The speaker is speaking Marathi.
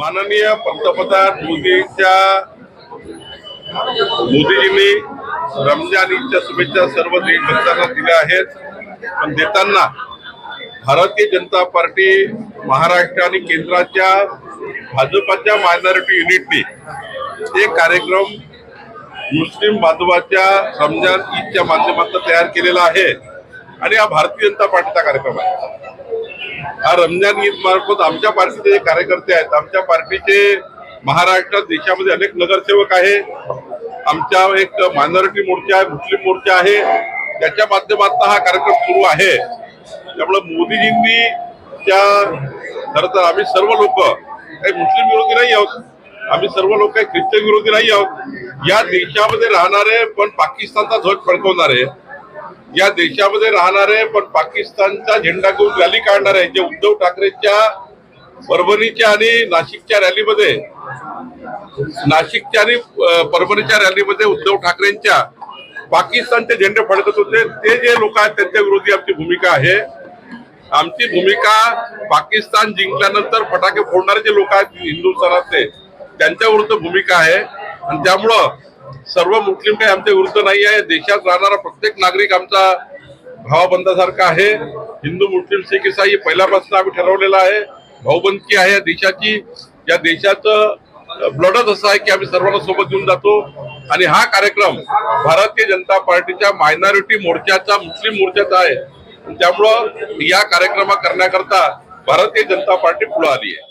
माननीय पंतप्रधान मोदींच्या मोदीजींनी रमजान ईदच्या शुभेच्छा सर्व देशभक्तांना दिल्या आहेत. पण देताना भारतीय जनता पार्टी महाराष्ट्र आणि केंद्राच्या भाजपाच्या मायनॉरिटी युनिटने हे कार्यक्रम मुस्लिम बांधवाच्या रमजान ईदच्या माध्यमातून तयार केलेला आहे. आणि हा भारतीय जनता पार्टीचा कार्यक्रम आहे. हा रमजान ईद मार्फत आमच्या पार्टीचे जे कार्यकर्ते आहेत आमच्या पार्टीचे महाराष्ट्रात देशामध्ये अनेक नगरसेवक आहे. आमच्या एक मायनॉरिटी मोर्चा आहे मुस्लिम मोर्चा आहे. त्याच्या माध्यमातून हा कार्यक्रम सुरू आहे. त्यामुळे मोदीजींनी त्या खरं तर आम्ही सर्व लोक काही मुस्लिम विरोधी नाही आहोत आम्ही सर्व लोक काही ख्रिश्चन विरोधी नाही आहोत. या देशामध्ये राहणारे पण पाकिस्तानचा ध्वज फडकवणारे या देशामध्ये राहणारे पण पाकिस्तानचा झेंडा घेऊन रॅली काढणारे जे उद्धव ठाकरेच्या परभणीच्या आणि नाशिकच्या रॅलीमध्ये. नाशिकच्या आणि परभणीच्या रॅलीमध्ये उद्धव ठाकरेंच्या पाकिस्तानचे झेंडे फडकत होते. ते जे लोक आहेत त्यांच्या विरोधी आमची भूमिका आहे. आमची भूमिका पाकिस्तान जिंकल्यानंतर फटाके फोडणारे जे लोक आहेत हिंदुस्थानातले त्यांच्या विरुद्ध भूमिका आहे. आणि त्यामुळं सर्व मुस्लिम काही आमच्या विरुद्ध नाही आहे. देशात राहणारा प्रत्येक नागरिक आमचा भावाबंधासारखा आहे. हिंदू मुस्लिम सिख इसाई पहिल्यापासून आम्ही ठरवलेला आहे. भाऊबंदकी आहे या देशाची. या देशाचं ब्लडच असं आहे की आम्ही सर्वांना सोबत घेऊन जातो. आणि हा कार्यक्रम भारतीय जनता पार्टीच्या मायनॉरिटी मोर्चाचा मुस्लिम मोर्चाचा आहे. त्यामुळं या कार्यक्रमा करण्याकरता भारतीय जनता पार्टी पुढे आली आहे.